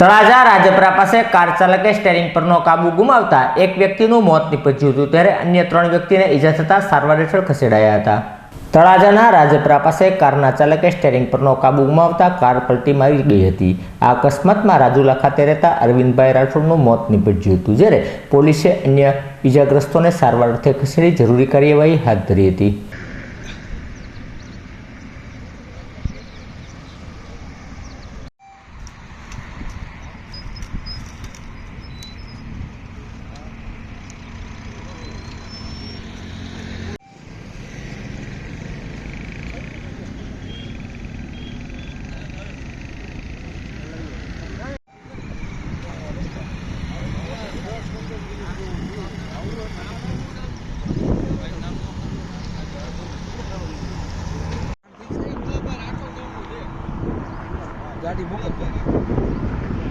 તળાજા રાજપરા પાસે કાર ચાલકે સ્ટેરિંગ પરનો કાબુ ગુમાવતા એક વ્યક્તિનું મોત નીપજ્યું હતું. ત્યારે અન્ય ત્રણ વ્યક્તિને ઈજા થતા સારવાર હેઠળ ખસેડાયા હતા. તળાજાના રાજપરા પાસે કારના ચાલકે સ્ટેરિંગ પરનો કાબુ ગુમાવતા કાર પલટી મારી ગઈ હતી. આ અકસ્માતમાં રાજુલા ખાતે રહેતા અરવિંદભાઈ રાઠોડનું મોત નીપજ્યું હતું, જ્યારે પોલીસે અન્ય ઈજાગ્રસ્તોને સારવાર અર્થે ખસેડી જરૂરી કાર્યવાહી હાથ ધરી હતી. ગાડી મોકલવાની